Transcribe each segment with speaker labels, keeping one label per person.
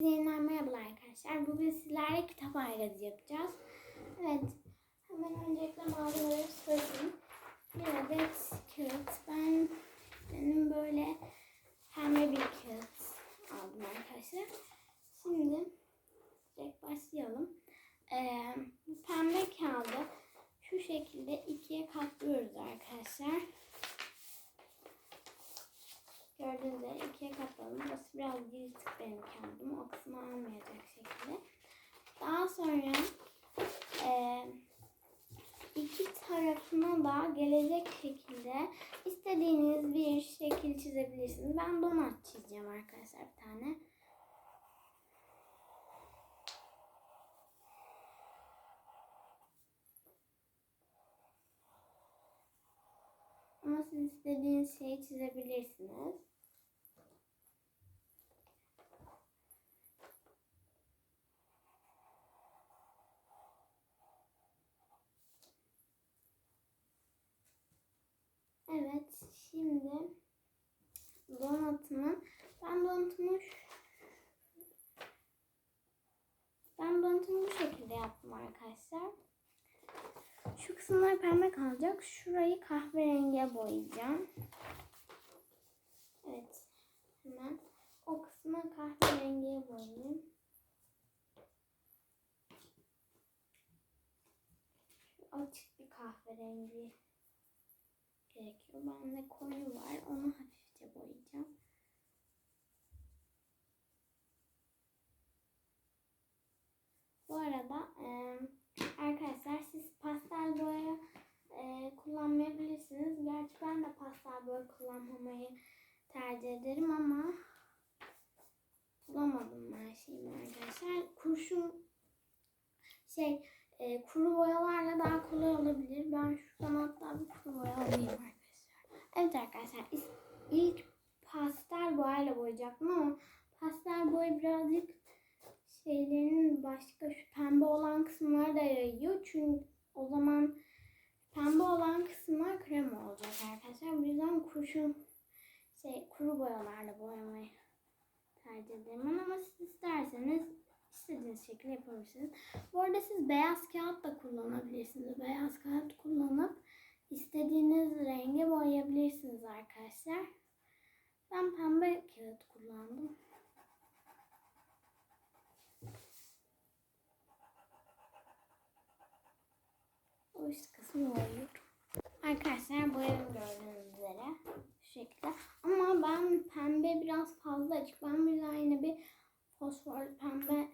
Speaker 1: Yeniden merhabalar arkadaşlar. Bugün sizlerle kitap ayrıcı yapacağız. Evet. Hemen öncelikle malzemeleri söyleyeyim. Bir adet kağıt. Ben benim böyle pembe bir kağıt aldım arkadaşlar. Şimdi direkt başlayalım. Ee, pembe kağıdı şu şekilde ikiye katlıyoruz arkadaşlar. Gördüğünüz üzere ikiye katladım. Burası biraz yırtık benim kağıdım. O kısmı almayacak şekilde. Daha sonra e, iki tarafına da gelecek şekilde istediğiniz bir şekil çizebilirsiniz. Ben donat çizeceğim arkadaşlar bir tane. Ama istediğiniz şeyi çizebilirsiniz. Evet, şimdi donatımı ben donatımı şu- ben donatımı bu şekilde yaptım arkadaşlar. Kısımlar pembe kalacak. Şurayı kahverengiye boyayacağım. Evet. Hemen o kısmı kahverengiye boyayayım. Şu açık bir kahverengi gerekiyor. Bende koyu var. Onu hafifçe boyayacağım. Bu arada eee Arkadaşlar siz pastel boya e, kullanmayabilirsiniz. Gerçi ben de pastel boya kullanmamayı tercih ederim ama bulamadım ben şeyimi arkadaşlar. Kurşun şey e, kuru boyalarla daha kolay olabilir. Ben şuradan hatta bir kuru boya alayım arkadaşlar. Evet arkadaşlar ilk pastel boyayla boyayacaktım ama pastel boya birazcık şeylerin başka şu pembe olan kısımları da yayıyor. Çünkü o zaman pembe olan kısımlar krem olacak arkadaşlar. Bu yüzden kurşun şey kuru boyalarla boyamayı tercih ederim. Ama siz isterseniz istediğiniz şekilde yapabilirsiniz. Bu arada siz beyaz kağıt da kullanabilirsiniz. Beyaz kağıt kullanıp istediğiniz renge boyayabilirsiniz arkadaşlar. Ben pembe kağıt kullandım. O üst kısmı boyuyorum. Arkadaşlar boyadım gördüğünüz üzere. Şu şekilde. Ama ben pembe biraz fazla açık. Ben bir daha yine bir fosfor pembe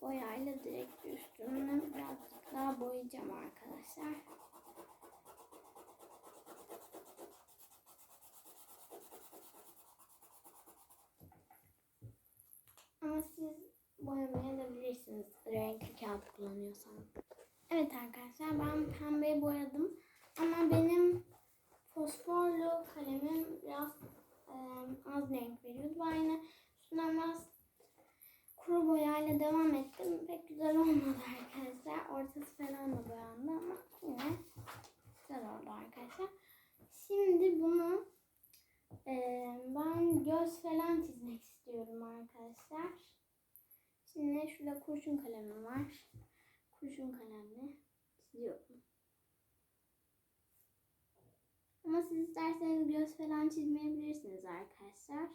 Speaker 1: boyayla direkt üstüne birazcık daha boyayacağım arkadaşlar. Ama siz boyamaya da bilirsiniz renkli kağıt kullanıyorsanız. Evet arkadaşlar ben pembeyi boyadım. Ama benim fosforlu kalemim biraz e, az renk veriyordu. Ben yine üstünden biraz kuru boyayla devam ettim. Pek güzel olmadı arkadaşlar. Ortası falan da boyandı ama yine güzel oldu arkadaşlar. Şimdi bunu e, ben göz falan çizmek istiyorum arkadaşlar. Şimdi şurada kurşun kalemim var kurşun kalemle çiziyorum. Ama siz isterseniz göz falan çizmeyebilirsiniz arkadaşlar.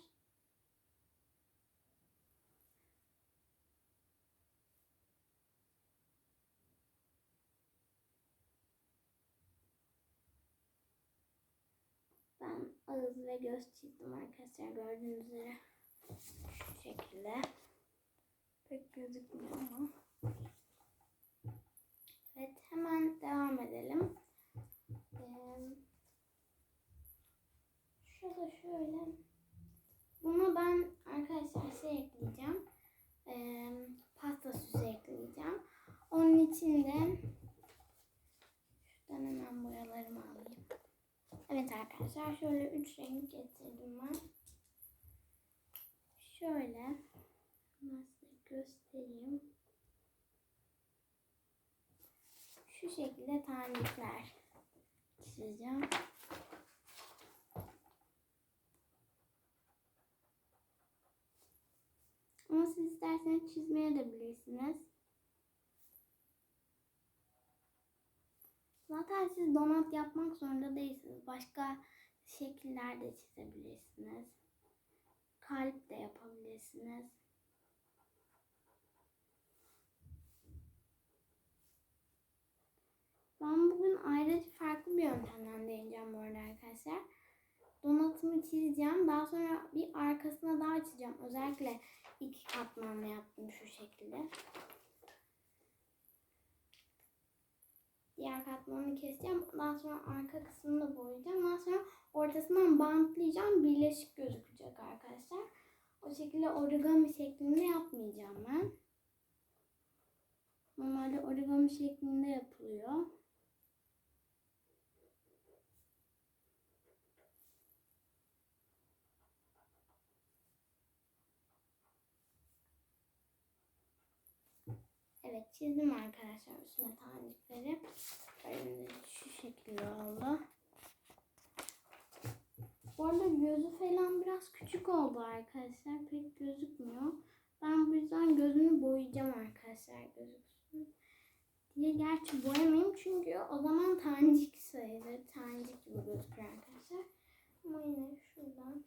Speaker 1: Ben ağız ve göz çizdim arkadaşlar gördüğünüz üzere. Şu şekilde. Pek gözükmüyor ama. Evet hemen devam edelim. Ee, şurada şöyle. Buna ben arkadaşlar şey ekleyeceğim. Ee, pasta süsü ekleyeceğim. Onun için de şuradan hemen boyalarımı alayım. Evet arkadaşlar şöyle üç renk getirdim ben. Şöyle size göstereyim. Şu şekilde tanecikler çizeceğim. Ama çizmeye de bilirsiniz. Zaten siz donat yapmak zorunda değilsiniz. Başka şekiller de çizebilirsiniz. Kalp de yapabilirsiniz. Ben bugün ayrıca farklı bir yöntemden deneyeceğim bu arada arkadaşlar. Donatımı çizeceğim. Daha sonra bir arkasına daha çizeceğim. Özellikle iki katmanlı yaptım şu şekilde. Diğer katmanını keseceğim. Daha sonra arka kısmını da boyayacağım. Daha sonra ortasından bantlayacağım. Birleşik gözükecek arkadaşlar. O şekilde origami şeklinde yapmayacağım ben. Normalde origami şeklinde yapılıyor. Çizdim arkadaşlar üstüne tanecikleri. Böyle şu şekilde oldu. Bu arada gözü falan biraz küçük oldu arkadaşlar. Pek gözükmüyor. Ben bu yüzden gözünü boyayacağım arkadaşlar gözüksün diye. Gerçi boyamayayım çünkü o zaman tanecik sayılır. Tanecik gibi gözükür arkadaşlar. Ama yine şuradan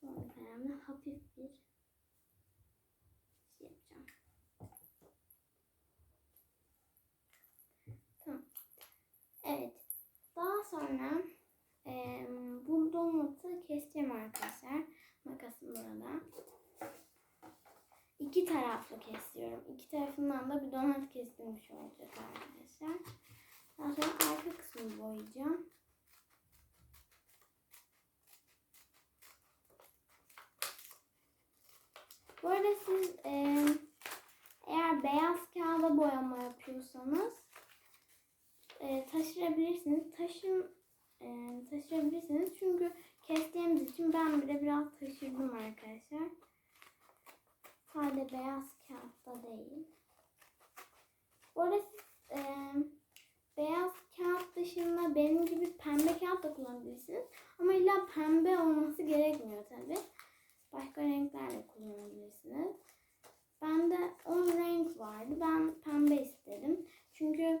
Speaker 1: son kalemle hafif bir şey yapacağım. Tamam. Evet. Daha sonra e, bu donutu keseceğim arkadaşlar. Makasım burada. İki taraflı kesiyorum. İki tarafından da bir donat kesilmiş olacak arkadaşlar. Daha sonra arka kısmını boyayacağım. Bu arada siz e, eğer beyaz kağıda boyama yapıyorsanız e, taşırabilirsiniz. Taşım e, taşırabilirsiniz çünkü kestiğimiz için ben bile biraz taşırdım arkadaşlar. Sadece beyaz kağıtta değil. Siz e, beyaz kağıt dışında benim gibi pembe kağıt da kullanabilirsiniz. Ama illa pembe olması gerekmiyor tabi. Başka renkler de kullanabilirsiniz. Bende 10 renk vardı. Ben pembe istedim. Çünkü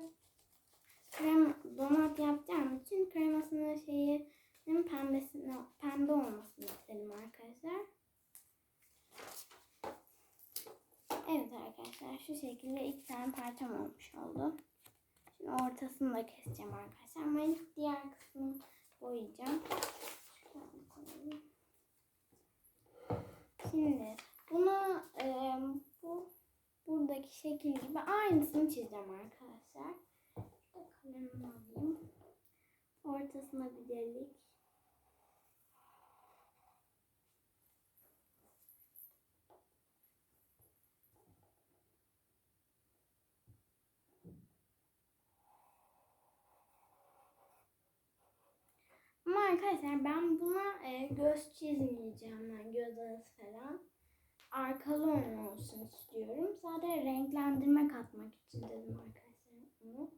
Speaker 1: krem donat yapacağım için kremasının şeyi pembesine pembe olmasını istedim arkadaşlar. Evet arkadaşlar şu şekilde iki tane parçam olmuş oldu. Şimdi ortasını da keseceğim arkadaşlar. Ama diğer kısmını boyayacağım. Şimdi bunu e, bu buradaki şekil gibi aynısını çizeceğim arkadaşlar. Kalemimi alayım. Ortasına bir delik. Ama arkadaşlar ben buna e, göz çizmeyeceğim ben göz arası falan. Arkalı olsun istiyorum. Sadece renklendirme katmak için dedim arkadaşlar bunu.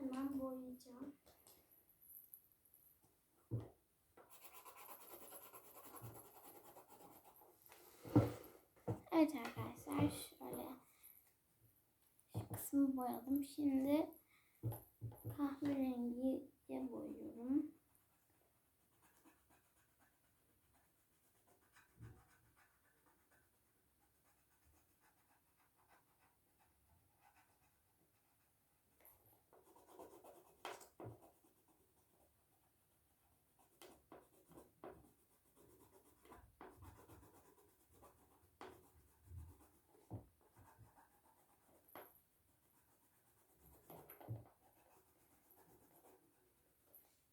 Speaker 1: Hemen boyayacağım. Evet arkadaşlar şöyle şu kısmı boyadım. Şimdi kahverengiye boyuyorum.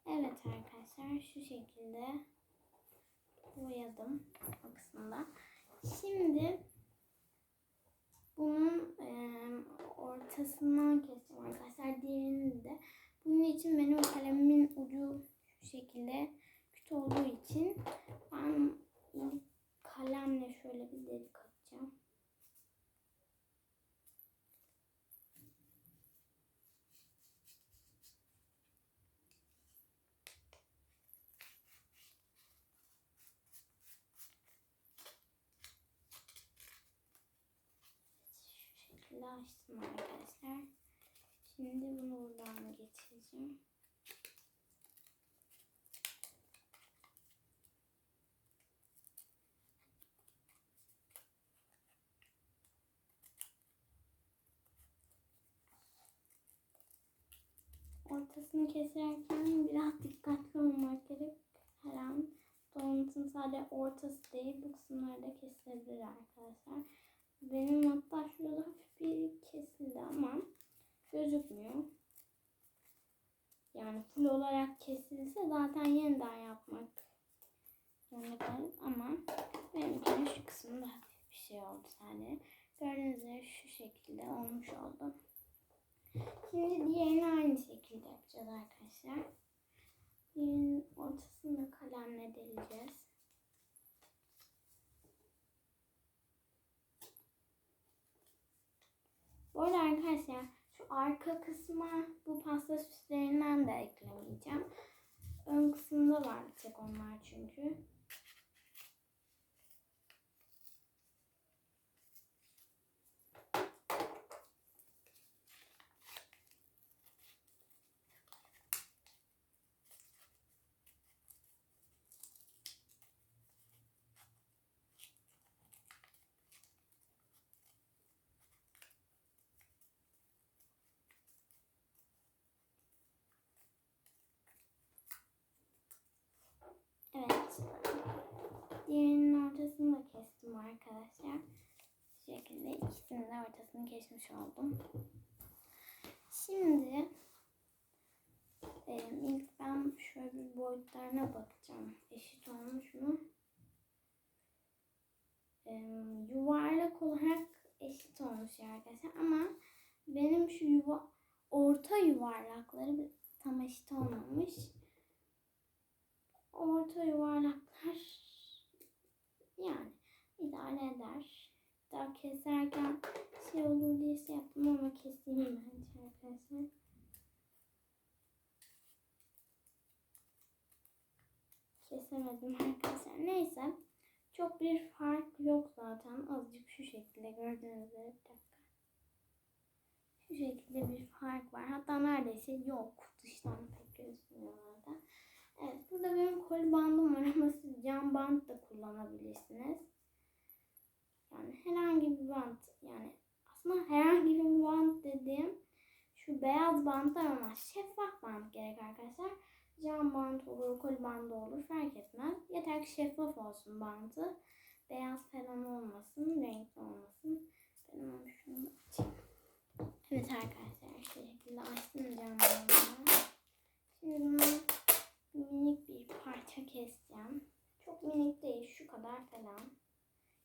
Speaker 1: Evet arkadaşlar şu şekilde boyadım o kısmında. Şimdi bunun e, ortasından keseceğim arkadaşlar. Diğerini de. Bunun için benim kalemimin ucu şu şekilde küçük olduğu için ben kalemle şöyle bir delik atacağım. Şekilde açtım arkadaşlar. Şimdi bunu buradan geçireceğim. Ortasını keserken biraz dikkatli olmak gerek. Her an donutun sadece ortası değil bu kısımları da kesilebilir arkadaşlar. Benim hatta şurada bir kesildi ama gözükmüyor. Yani full olarak kesilse zaten yeniden yapmak zorunda kalırım ama benimkinin şu hafif bir şey oldu sadece. Gördüğünüz üzere şu şekilde olmuş oldu. Şimdi diğerini aynı şekilde yapacağız arkadaşlar. Diğerinin ortasını kalemle deleceğiz. Bu arada arkadaşlar şu arka kısma bu pasta süslerinden de eklemeyeceğim. Ön kısımda var tek onlar çünkü. Evet. Diğerinin ortasını da kestim arkadaşlar. Bu şekilde ikisinin de ortasını kesmiş oldum. Şimdi e, ilk ben şöyle bir boyutlarına bakacağım. Eşit olmuş mu? E, yuvarlak olarak eşit olmuş arkadaşlar ama benim şu yuva orta yuvarlakları tam eşit olmamış orta yuvarlaklar eder. Daha keserken şey olur diye şey yaptım ama keseyim bence arkadaşlar. Kesemedim arkadaşlar. Neyse. Çok bir fark yok zaten. Azıcık şu şekilde gördüğünüz üzere. Bir dakika. Şu şekilde bir fark var. Hatta neredeyse yok. Dıştan pek gözükmüyor orada. Evet burada benim kol bandım var ama siz cam bant da kullanabilirsiniz. Yani herhangi bir bant yani aslında herhangi bir bant dediğim şu beyaz bantlar ama şeffaf bant gerek arkadaşlar. Cam bant olur, kol bandı olur fark etmez. Yeter ki şeffaf olsun bantı. Beyaz falan olmasın, renkli olmasın. Ben onu şunu açayım. Evet arkadaşlar şu şekilde açtım cam bandını. Şimdi bunu minik bir parça keseceğim. Çok minik değil şu kadar falan.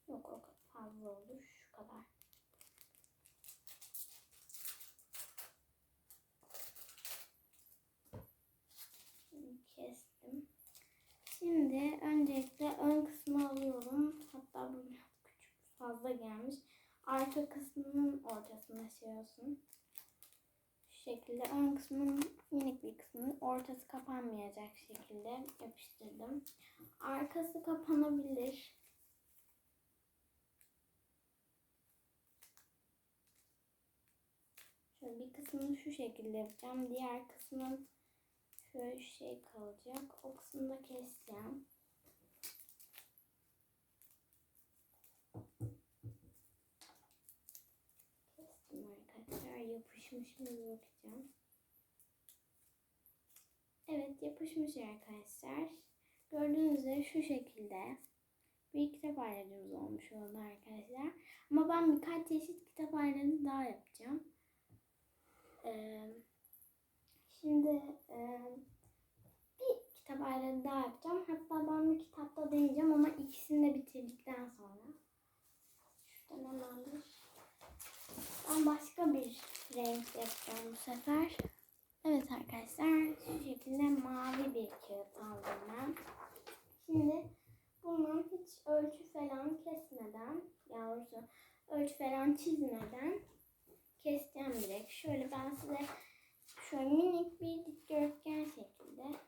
Speaker 1: Yok o kadar fazla olur şu kadar. Kestim. Şimdi öncelikle ön kısmı alıyorum. Hatta bu biraz küçük fazla gelmiş. Arka kısmının ortasında şey. Şu şekilde ön kısmının minik bir kısmını ortası kapanmayacak şekilde yapıştırdım. Arkası kapanabilir. Şöyle bir kısmını şu şekilde yapacağım. Diğer kısmın şöyle şey kalacak. O kısmını da keseceğim. Kestim arkadaşlar. Yapışmış mı bakacağım. Evet yapışmış arkadaşlar. Gördüğünüz üzere şu şekilde bir kitap ayracımız olmuş oldu arkadaşlar. Ama ben birkaç çeşit kitap ayracı daha yapacağım. Şimdi e, bir kitap ayracı daha yapacağım. Hatta ben bir kitapta deneyeceğim ama ikisini de bitirdikten sonra. Şuradan hemen. Ben başka bir renk yapacağım bu sefer. Evet arkadaşlar şu şekilde mavi bir kağıt aldım ben. Şimdi bundan hiç ölçü falan kesmeden yavrusu ölçü falan çizmeden keseceğim direkt. Şöyle ben size şöyle minik bir dikdörtgen şekilde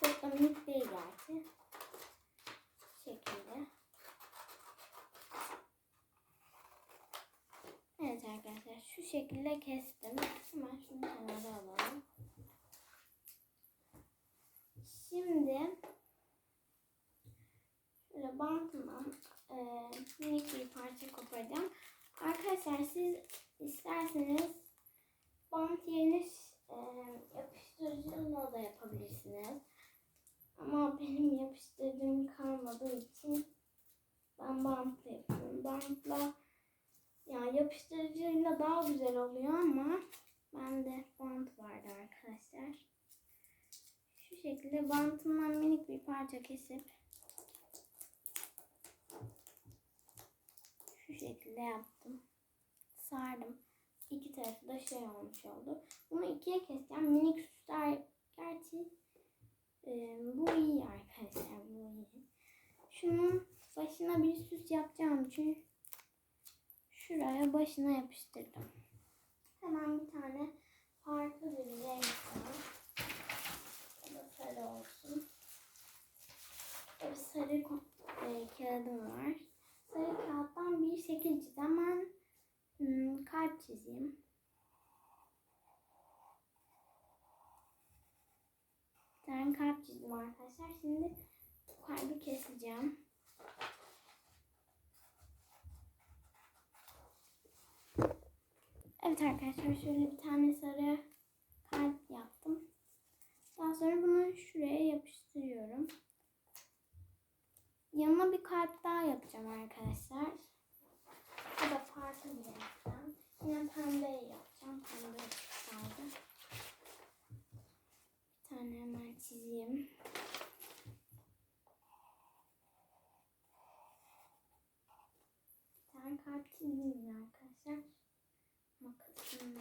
Speaker 1: çok da minik değil gerçi. şekilde. Evet arkadaşlar şu şekilde kestim. Hemen şunu kenara alalım. Şimdi şöyle bantından e, minik bir parça koparacağım. Arkadaşlar siz isterseniz bant yerine e, yapıştırıcıyla da yapabilirsiniz. Ama benim yapıştırdığım kalmadığı için ben bantla yapıyorum. Bantla yani yapıştırıcıyla daha güzel oluyor ama bende bant vardı arkadaşlar. Şu şekilde bantımdan minik bir parça kesip şekilde yaptım. Sardım. İki tarafı da şey olmuş oldu. Bunu ikiye keseceğim. Minik süsler gerçi e, bu iyi arkadaşlar. Bu iyi. Şunun başına bir süs yapacağım için şuraya başına yapıştırdım. Hemen bir tane farklı bir renk var. Bu sarı olsun. Bir sarı e, kağıdım var. Sarı kağıttan bir şekil çiz. Hemen hmm, kalp çizeyim. Bir tane kalp çizdim arkadaşlar. Şimdi bu kalbi keseceğim. Evet arkadaşlar şöyle bir tane sarı kalp yaptım. Daha sonra bunu şuraya yapıştırıyorum. Yanına bir kalp daha yapacağım arkadaşlar. Bu da farklı bir renkten. Yine pembe yapacağım. Pembe kaldı. Bir tane hemen çizeyim. Bir tane kalp çizeyim arkadaşlar. Makasım?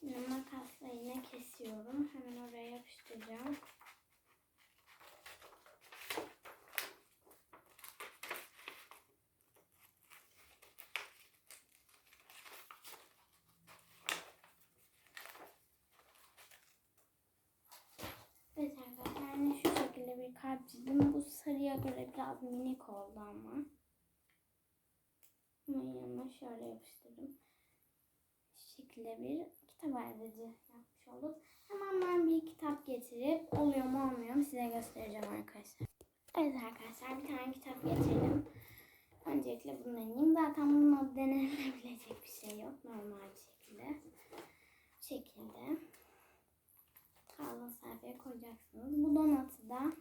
Speaker 1: Şimdi makasla yine kesiyorum. Hemen oraya yapıştıracağım. Evet arkadaşlar yani şu şekilde bir kalp çizdim. Bu sarıya göre biraz minik oldu ama. Bunun yanına şöyle yapıştırdım. Şu şekilde bir kitap ayrıcı yapmış olduk. Hemen ben bir kitap getirip oluyor mu olmuyor mu size göstereceğim arkadaşlar. Evet arkadaşlar bir tane kitap getirdim. Öncelikle bunu deneyeyim. Zaten bunun adı denenebilecek bir şey yok. Normal bir şekilde. Bu şekilde. Kalın sayfaya koyacaksınız. Bu donatı da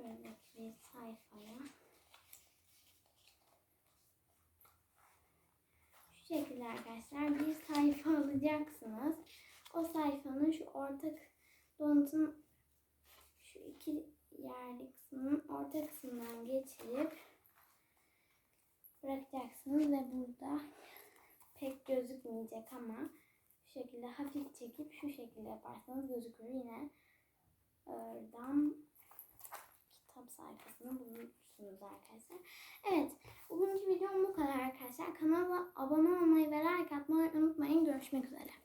Speaker 1: şuradaki bir sayfaya Şu şekilde arkadaşlar bir sayfa alacaksınız. O sayfanın şu orta donatın şu iki yerli kısmının orta kısmından geçirip bırakacaksınız ve burada pek gözükmeyecek ama şu şekilde hafif çekip şu şekilde yaparsanız gözükür. Yine oradan kitap sayfasını bulursunuz arkadaşlar. Evet, bugünkü videom bu kadar arkadaşlar. Kanala abone olmayı ve like atmayı unutmayın. Görüşmek üzere.